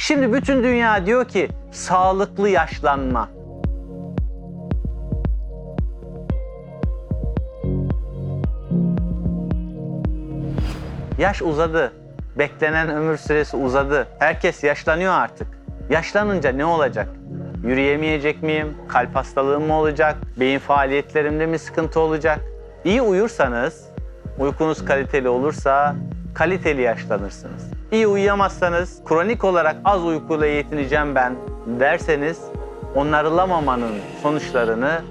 Şimdi bütün dünya diyor ki sağlıklı yaşlanma. Yaş uzadı. Beklenen ömür süresi uzadı. Herkes yaşlanıyor artık. Yaşlanınca ne olacak? Yürüyemeyecek miyim? Kalp hastalığım mı olacak? Beyin faaliyetlerimde mi sıkıntı olacak? İyi uyursanız, uykunuz kaliteli olursa kaliteli yaşlanırsınız. İyi uyuyamazsanız, kronik olarak az uykuyla yetineceğim ben derseniz onarılamamanın sonuçlarını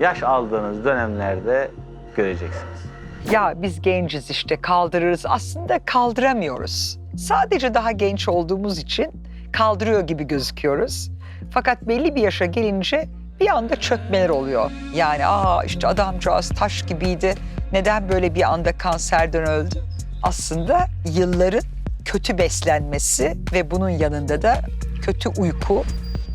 yaş aldığınız dönemlerde göreceksiniz. Ya biz genciz işte kaldırırız. Aslında kaldıramıyoruz. Sadece daha genç olduğumuz için kaldırıyor gibi gözüküyoruz. Fakat belli bir yaşa gelince bir anda çökmeler oluyor. Yani aa işte adamcağız taş gibiydi. Neden böyle bir anda kanserden öldü? Aslında yılların kötü beslenmesi ve bunun yanında da kötü uyku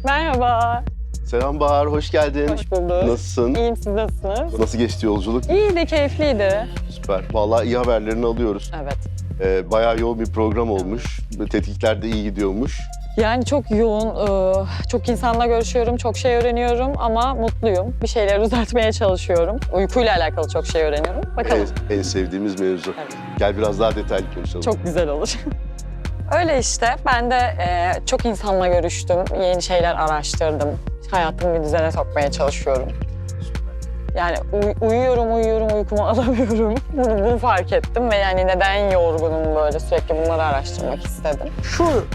Merhaba, Selam Bahar, hoş geldin. hoş bulduk. Nasılsın? İyiyim, siz nasılsınız? Nasıl geçti yolculuk? İyiydi, keyifliydi. Süper. Vallahi iyi haberlerini alıyoruz. Evet. Ee, bayağı yoğun bir program olmuş. Tetkikler de iyi gidiyormuş. Yani çok yoğun, ıı, çok insanla görüşüyorum, çok şey öğreniyorum ama mutluyum. Bir şeyler düzeltmeye çalışıyorum. Uykuyla alakalı çok şey öğreniyorum. Bakalım, En, en sevdiğimiz mevzu. Evet. Gel biraz daha detaylı konuşalım. çok güzel olur. Öyle işte, ben de e, çok insanla görüştüm, yeni şeyler araştırdım. Hayatımı bir düzene sokmaya çalışıyorum. Yani uy- uyuyorum, uyuyorum, uykumu alamıyorum. Bunu, bunu fark ettim ve yani neden yorgunum böyle sürekli bunları araştırmak istedim. Şu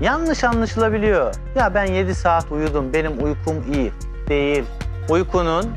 yanlış anlaşılabiliyor. Ya ben 7 saat uyudum, benim uykum iyi. Değil. Uykunun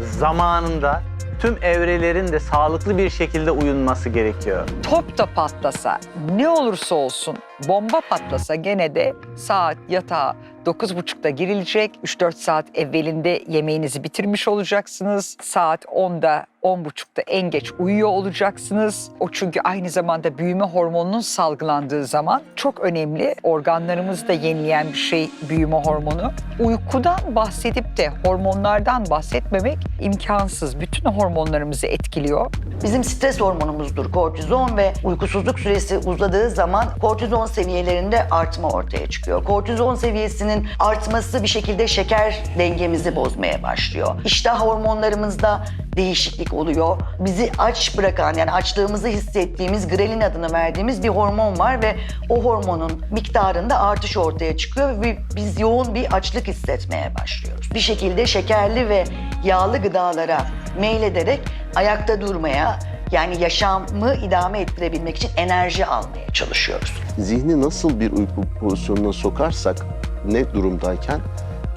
zamanında tüm evrelerin de sağlıklı bir şekilde uyunması gerekiyor. top da patlasa, ne olursa olsun bomba patlasa gene de saat yatağa 9.30'da girilecek. 3-4 saat evvelinde yemeğinizi bitirmiş olacaksınız. Saat 10'da 10.30'da en geç uyuyor olacaksınız. O çünkü aynı zamanda büyüme hormonunun salgılandığı zaman çok önemli. Organlarımızı da yenileyen bir şey büyüme hormonu. Uykudan bahsedip de hormonlardan bahsetmemek imkansız. Bütün hormonlarımızı etkiliyor. Bizim stres hormonumuzdur kortizon ve uykusuzluk süresi uzadığı zaman kortizon seviyelerinde artma ortaya çıkıyor. Kortizon seviyesinin artması bir şekilde şeker dengemizi bozmaya başlıyor. İştah hormonlarımızda değişiklik oluyor. Bizi aç bırakan yani açlığımızı hissettiğimiz grelin adını verdiğimiz bir hormon var ve o hormonun miktarında artış ortaya çıkıyor ve biz yoğun bir açlık hissetmeye başlıyoruz. Bir şekilde şekerli ve yağlı gıdalara meylederek ayakta durmaya yani yaşamı idame ettirebilmek için enerji almaya çalışıyoruz. Zihni nasıl bir uyku pozisyonuna sokarsak ne durumdayken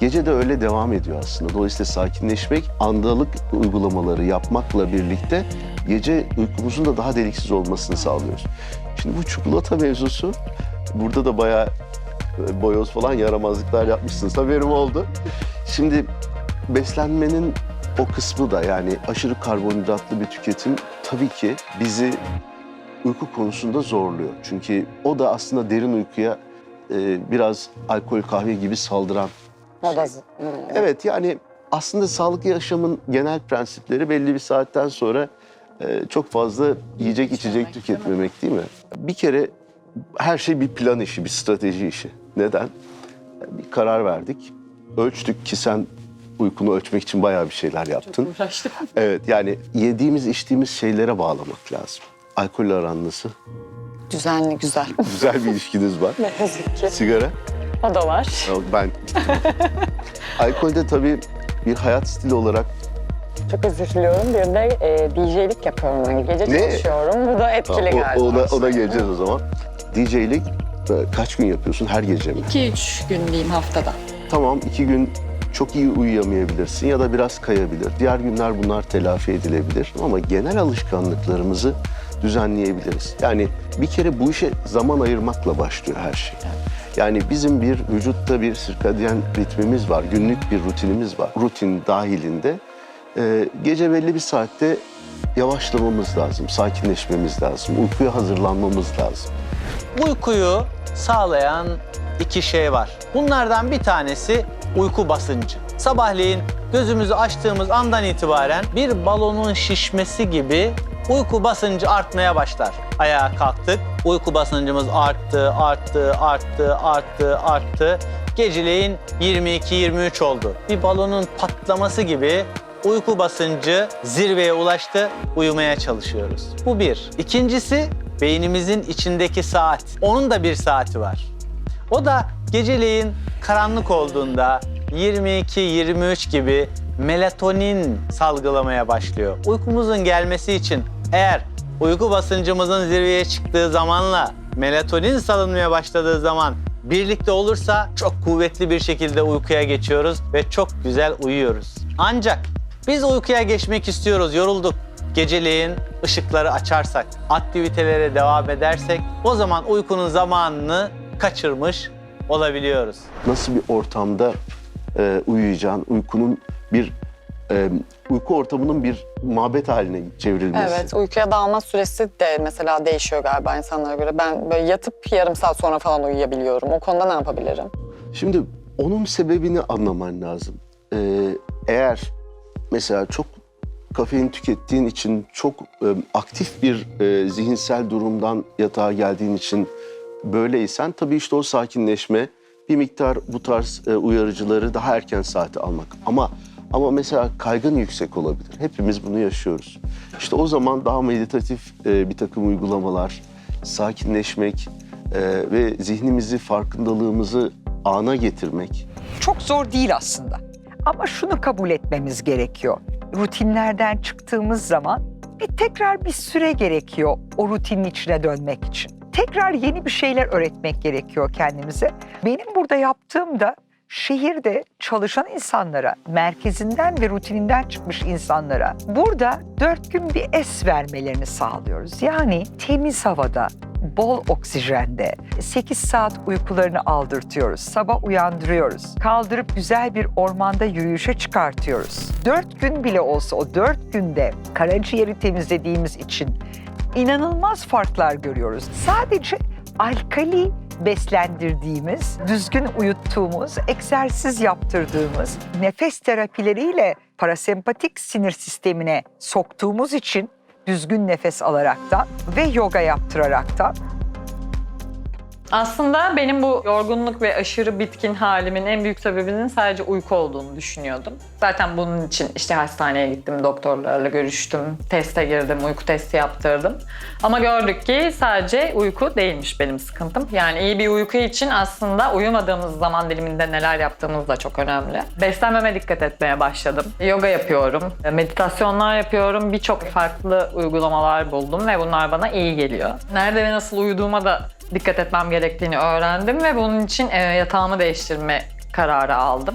gece de öyle devam ediyor aslında. Dolayısıyla sakinleşmek, andalık uygulamaları yapmakla birlikte gece uykumuzun da daha deliksiz olmasını sağlıyoruz. Şimdi bu çikolata mevzusu burada da bayağı e, boyoz falan yaramazlıklar yapmışsınız. Haberim oldu. Şimdi beslenmenin o kısmı da yani aşırı karbonhidratlı bir tüketim tabii ki bizi uyku konusunda zorluyor. Çünkü o da aslında derin uykuya e, biraz alkol kahve gibi saldıran. O da Evet yani aslında sağlıklı yaşamın genel prensipleri belli bir saatten sonra e, çok fazla yiyecek içecek tüketmemek değil mi? Bir kere her şey bir plan işi, bir strateji işi. Neden? Bir karar verdik. Ölçtük ki sen uykunu ölçmek için bayağı bir şeyler yaptın. uğraştım. Evet yani yediğimiz içtiğimiz şeylere bağlamak lazım. Alkolle aran nasıl? Düzenli, güzel. Güzel bir ilişkiniz var. ne yazık ki. Sigara? O da var. Ben... Alkolde tabii bir hayat stili olarak Çok özür diliyorum. Bir de e, DJ'lik yapıyorum. Yani gece Ne? çalışıyorum. Bu da etkili o- galiba. ona, ona geleceğiz o zaman. DJ'lik e, kaç gün yapıyorsun? Her gece mi? 2-3 gün diyeyim haftada. Tamam iki gün çok iyi uyuyamayabilirsin ya da biraz kayabilir. Diğer günler bunlar telafi edilebilir. Ama genel alışkanlıklarımızı düzenleyebiliriz. Yani bir kere bu işe zaman ayırmakla başlıyor her şey. Yani bizim bir vücutta bir sirkadyen ritmimiz var, günlük bir rutinimiz var. Rutin dahilinde e, gece belli bir saatte yavaşlamamız lazım, sakinleşmemiz lazım, uykuya hazırlanmamız lazım. Uykuyu sağlayan iki şey var. Bunlardan bir tanesi uyku basıncı. Sabahleyin gözümüzü açtığımız andan itibaren bir balonun şişmesi gibi uyku basıncı artmaya başlar. Ayağa kalktık, uyku basıncımız arttı, arttı, arttı, arttı, arttı. Geceleyin 22-23 oldu. Bir balonun patlaması gibi uyku basıncı zirveye ulaştı, uyumaya çalışıyoruz. Bu bir. İkincisi beynimizin içindeki saat. Onun da bir saati var. O da geceleyin karanlık olduğunda 22-23 gibi melatonin salgılamaya başlıyor. Uykumuzun gelmesi için eğer uyku basıncımızın zirveye çıktığı zamanla melatonin salınmaya başladığı zaman birlikte olursa çok kuvvetli bir şekilde uykuya geçiyoruz ve çok güzel uyuyoruz. Ancak biz uykuya geçmek istiyoruz, yorulduk. Geceleyin ışıkları açarsak, aktivitelere devam edersek o zaman uykunun zamanını kaçırmış olabiliyoruz. Nasıl bir ortamda e, uyuyacağın, uykunun bir e, uyku ortamının bir mabet haline çevrilmesi. Evet, uykuya dalma süresi de mesela değişiyor galiba insanlara göre. Ben böyle yatıp yarım saat sonra falan uyuyabiliyorum. O konuda ne yapabilirim? Şimdi onun sebebini anlaman lazım. Ee, eğer mesela çok kafein tükettiğin için çok e, aktif bir e, zihinsel durumdan yatağa geldiğin için böyleysen tabii işte o sakinleşme bir miktar bu tarz e, uyarıcıları daha erken saate almak. Ama ama mesela kaygın yüksek olabilir. Hepimiz bunu yaşıyoruz. İşte o zaman daha meditatif e, bir takım uygulamalar, sakinleşmek e, ve zihnimizi, farkındalığımızı ana getirmek. Çok zor değil aslında. Ama şunu kabul etmemiz gerekiyor. Rutinlerden çıktığımız zaman bir tekrar bir süre gerekiyor o rutinin içine dönmek için. Tekrar yeni bir şeyler öğretmek gerekiyor kendimize. Benim burada yaptığım da şehirde çalışan insanlara, merkezinden ve rutininden çıkmış insanlara burada dört gün bir es vermelerini sağlıyoruz. Yani temiz havada, bol oksijende 8 saat uykularını aldırtıyoruz. Sabah uyandırıyoruz. Kaldırıp güzel bir ormanda yürüyüşe çıkartıyoruz. 4 gün bile olsa o 4 günde karaciğeri temizlediğimiz için inanılmaz farklar görüyoruz. Sadece alkali beslendirdiğimiz, düzgün uyuttuğumuz, egzersiz yaptırdığımız, nefes terapileriyle parasempatik sinir sistemine soktuğumuz için düzgün nefes alaraktan ve yoga yaptıraraktan Aslında benim bu yorgunluk ve aşırı bitkin halimin en büyük sebebinin sadece uyku olduğunu düşünüyordum. Zaten bunun için işte hastaneye gittim, doktorlarla görüştüm, teste girdim, uyku testi yaptırdım. Ama gördük ki sadece uyku değilmiş benim sıkıntım. Yani iyi bir uyku için aslında uyumadığımız zaman diliminde neler yaptığımız da çok önemli. Beslenmeme dikkat etmeye başladım. Yoga yapıyorum, meditasyonlar yapıyorum, birçok farklı uygulamalar buldum ve bunlar bana iyi geliyor. Nerede ve nasıl uyuduğuma da dikkat etmem gerektiğini öğrendim ve bunun için e, yatağımı değiştirme kararı aldım.